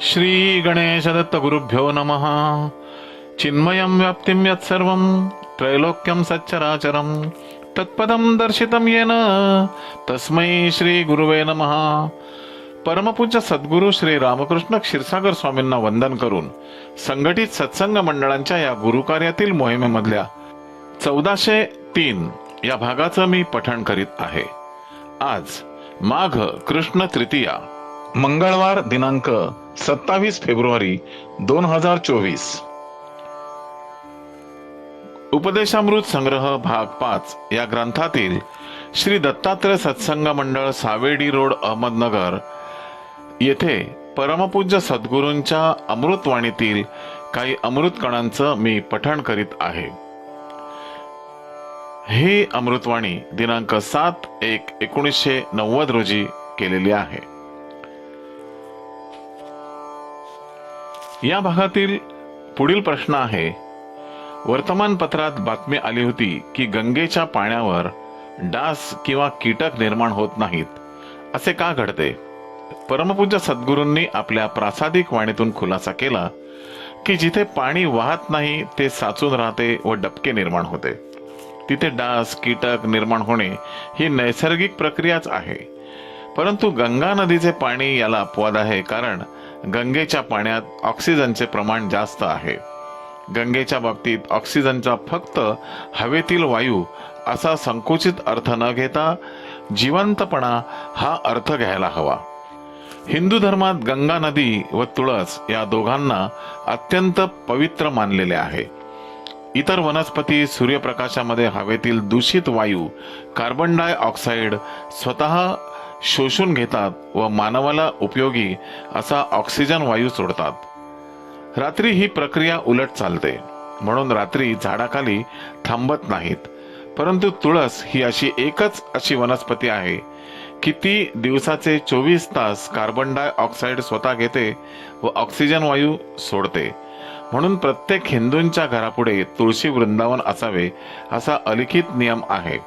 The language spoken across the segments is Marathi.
श्री गणेश दत्त गुरुभ्यो नमः। चिन्मयं व्याप्तिं यत्सर्वं त्रैलोक्यं सच्चराचरं। तत्पदं दर्शितं येन तस्मै श्री गुरुवे नमः। परमपूज्य सद्गुरू श्री रामकृष्ण क्षीरसागर स्वामींना वंदन करून संघटित सत्संग मंडळांच्या या गुरुकार्यातील मोहिमेमधल्या चौदाशे तीन या भागाचं मी पठण करीत आहे. आज माघ कृष्ण तृतीया मंगळवार दिनांक सत्तावीस फेब्रुवारी दोन हजार चोवीस. उपदेशामृत संग्रह भाग पाच या ग्रंथातील श्री दत्तात्रय सत्संग मंडळ सावेडी रोड अहमदनगर येथे परमपूज्य सद्गुरूंच्या अमृतवाणीतील काही अमृत कणांचं मी पठण करीत आहे. ही अमृतवाणी दिनांक सात एक एकोणीसशे नव्वद रोजी केलेली आहे. या भागातील पुढील प्रश्न आहे. वर्तमानपत्रात बातमी आली होती की गंगेच्या पाण्यावर डास किंवा कीटक निर्माण होत नाहीत असे का घडते? परमपूज्य सद्गुरूंनी आपल्या प्रासादिक वाणीतून खुलासा केला की जिथे पाणी वाहत नाही ते साचून राहते व डबके निर्माण होते. तिथे डास कीटक निर्माण होणे ही नैसर्गिक प्रक्रियाच आहे. परंतु गंगा नदीचे पाणी याला अपवाद आहे कारण गंगेच्या पाण्यात ऑक्सिजनचे प्रमाण जास्त आहे. गंगेच्या बाबतीत ऑक्सिजनचा फक्त हवेतील वायू असा संकुचित अर्थ न घेता जिवंतपणा हा अर्थ घ्यायला हवा. हिंदू धर्मात गंगा नदी व तुळस या दोघांना अत्यंत पवित्र मानलेले आहे. इतर वनस्पती सूर्यप्रकाशामध्ये हवेतील दूषित वायू कार्बन डायऑक्साईड स्वतः शोषून घेतात व मानवाला उपयोगी असा ऑक्सिजन वायू सोडतात. रात्री ही प्रक्रिया उलट चालते. म्हणून रात्री झाडाखाली थांबत नाहीत. परंतु तुळस ही अशी एकच अशी वनस्पती आहे की ती दिवसाचे चोवीस तास कार्बन डायऑक्साईड स्वतः घेते व ऑक्सिजन वायू सोडते. म्हणून प्रत्येक हिंदूंच्या घरापुढे तुळशी वृंदावन असावे असा अलिखित नियम आहे.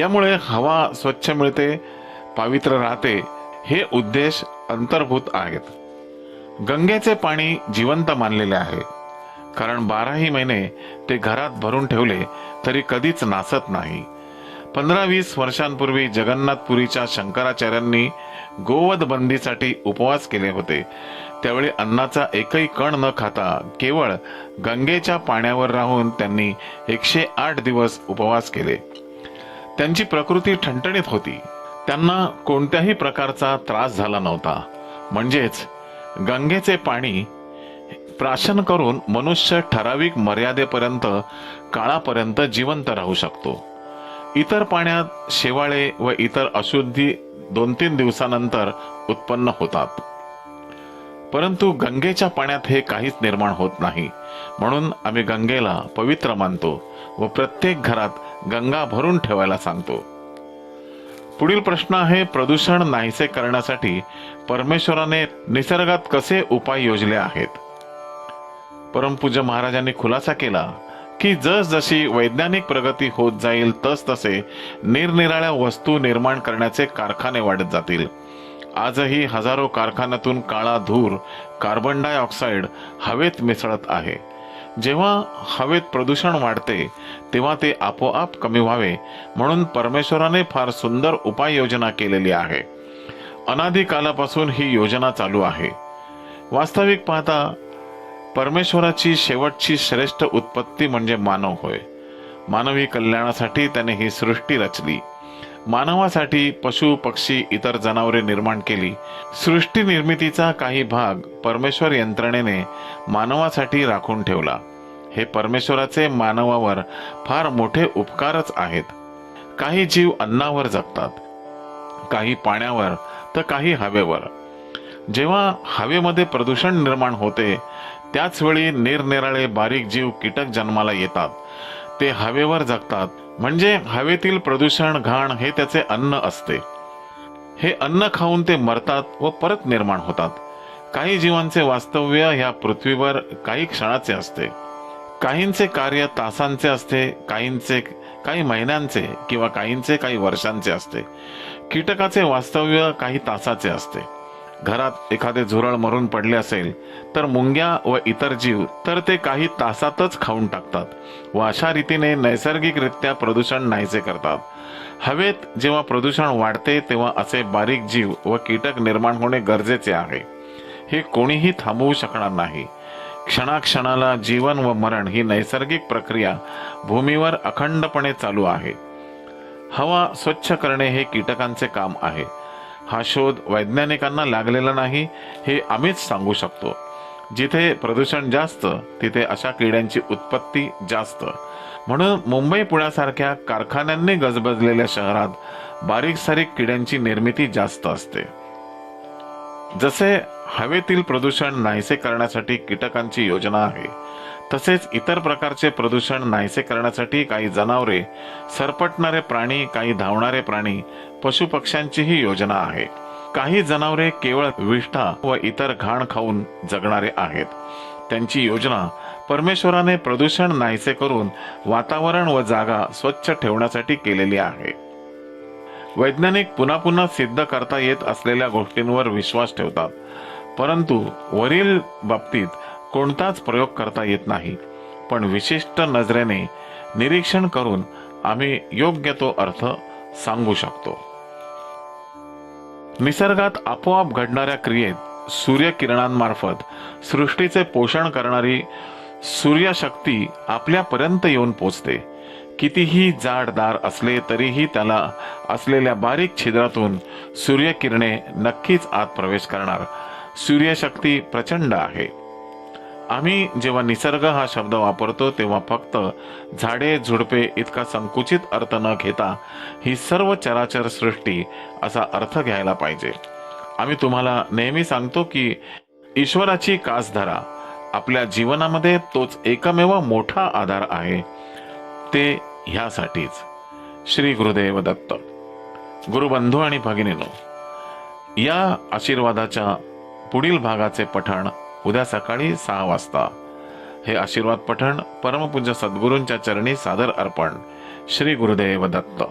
यामुळे हवा स्वच्छ मिळते पवित्र राहते हे उद्देश अंतर्भूत आहेत. गंगेचे पाणी जिवंत मानलेले आहे. कारण बाराही महिने ते घरात भरून ठेवले तरी कधीच नासत नाही. पंधरा वीस वर्षांपूर्वी जगन्नाथपुरीच्या शंकराचार्यांनी गोवध बंदीसाठी उपवास केले होते. त्यावेळी अन्नाचा एकही कण न खाता केवळ गंगेच्या पाण्यावर राहून त्यांनी एकशे आठ दिवस उपवास केले. त्यांची प्रकृती ठणठणीत होती. त्यांना कोणत्याही प्रकारचा त्रास झाला नव्हता. म्हणजेच गंगेचे पाणी प्राशन करून मनुष्य ठराविक मर्यादेपर्यंत काळापर्यंत जिवंत राहू शकतो. इतर पाण्यात शेवाळे व इतर अशुद्धी दोन तीन दिवसानंतर उत्पन्न होतात. परंतु गंगेच्या पाण्यात हे काहीच निर्माण होत नाही. म्हणून आम्ही गंगेला पवित्र मानतो व प्रत्येक घरात गंगा भरून ठेवायला सांगतो. पुढील प्रश्न आहे प्रदूषण नाहीसे करण्यासाठी परमेश्वराने निसर्गात कसे उपाय योजले आहेत? परमपूज्य महाराजांनी खुलासा केला की जसजशी वैज्ञानिक प्रगती होत जाईल तस तसे निरनिराळ्या वस्तू निर्माण करण्याचे कारखाने वाढत जातील. आजही हजारो कारखान्यातून काळा धूर कार्बन डायऑक्साईड हवेत मिसळत आहे. जेव्हा हवेत प्रदूषण वाढते तेव्हा ते आपोआप कमी व्हावे म्हणून परमेश्वराने फार सुंदर उपाययोजना केलेली आहे. अनादी कालापासून ही योजना चालू आहे. वास्तविक पाहता परमेश्वराची शेवटची श्रेष्ठ उत्पत्ती म्हणजे मानव होय. मानवी कल्याणासाठी त्याने ही सृष्टी रचली. मानवासाठी पशु पक्षी इतर जनावरे निर्माण केली. सृष्टी निर्मितीचा काही भाग परमेश्वर यंत्रणेने मानवासाठी राखून ठेवला. हे परमेश्वराचे मानवावर फार मोठे उपकारच आहेत. काही जीव अन्नावर जगतात. काही पाण्यावर तर काही हवेवर. जेव्हा हवेमध्ये प्रदूषण निर्माण होते त्याच वेळी निरनिराळे बारीक जीव कीटक जन्माला येतात. ते हवेवर जगतात. म्हणजे हवेतील प्रदूषण घाण हे त्याचे अन्न असते. हे अन्न खाऊन ते मरतात व परत निर्माण होतात. काही जीवांचे वास्तव्य ह्या पृथ्वीवर काही क्षणाचे असते. काहींचे कार्य तासांचे असते काहींचे काही महिन्यांचे किंवा काहींचे काही वर्षांचे असते. कीटकाचे वास्तव्य काही तासाचे असते. घरात एखादे झुरळ मरून पडले असेल तर मुंग्या व इतर जीव तर ते काही तासातच खाऊन टाकतात व अशा रीतीने नैसर्गिकरित्या प्रदूषण नाहीसे करतात. हवेत जेव्हा प्रदूषण वाढते तेव्हा असे बारीक जीव व कीटक निर्माण होणे गरजेचे आहे. हे कोणीही थांबवू शकणार नाही. क्षणाक्षणाला जीवन व मरण ही नैसर्गिक प्रक्रिया भूमीवर अखंडपणे चालू आहे. हवा स्वच्छ करणे हे कीटकांचे काम आहे. हा शोध वैज्ञानिकांना लागलेला नाही हे आम्हीच सांगू शकतो. जिथे प्रदूषण जास्त तिथे अशा किड्यांची उत्पत्ती जास्त. म्हणून मुंबई पुण्यासारख्या कारखान्यांनी गजबजलेल्या शहरात बारीक सारीक किड्यांची निर्मिती जास्त असते. जसे हवेतील प्रदूषण नाहीसे करण्यासाठी कीटकांची योजना आहे तसेच इतर प्रकारचे प्रदूषण नाहीसे करण्यासाठी काही जनावरे सरपटणारे प्राणी काही धावणारे प्राणी पशुपक्ष्यांचीही योजना आहे. काही जनावरे केवळ विष्ठा व इतर घाण खाऊन जगणारे आहेत. त्यांची योजना परमेश्वराने प्रदूषण नाहीसे करून वातावरण व जागा स्वच्छ ठेवण्यासाठी केलेली आहे. वैज्ञानिक पुन्हा पुन्हा सिद्ध करता येत असलेल्या गोष्टींवर विश्वास ठेवतात. परंतु वरील बाबतीत कोणताच प्रयोग करता येत नाही. पण विशिष्ट नजरेने निरीक्षण करून आम्ही योग्य तो अर्थ सांगू शकतो. निसर्गात आपोआप घडणाऱ्या क्रियेत सूर्यकिरणांमार्फत सृष्टीचे पोषण करणारी सूर्यशक्ती आपल्यापर्यंत येऊन पोचते. कितीही जाडदार असले तरीही त्याला असलेल्या बारीक छिद्रातून सूर्यकिरणे नक्कीच आत प्रवेश करणार. सूर्यशक्ती प्रचंड आहे. आम्ही जेव्हा निसर्ग हा शब्द वापरतो तेव्हा फक्त झाडे झुडपे इतका संकुचित अर्थ न घेता ही सर्व चराचर सृष्टी असा अर्थ घ्यायला पाहिजे. आम्ही तुम्हाला नेहमी सांगतो की ईश्वराची कास धरा. आपल्या जीवनामध्ये तोच एकमेव मोठा आधार आहे. ते ह्यासाठीच. श्री गुरुदेव दत्त. गुरुबंधू आणि भगिनीनो या आशीर्वादाच्या पुढील भागाचे पठण उद्या सकाळी सहा वाजता. हे आशीर्वाद पठण परमपूज्य सद्गुरूंच्या चरणी सादर अर्पण. श्री गुरुदेव दत्त.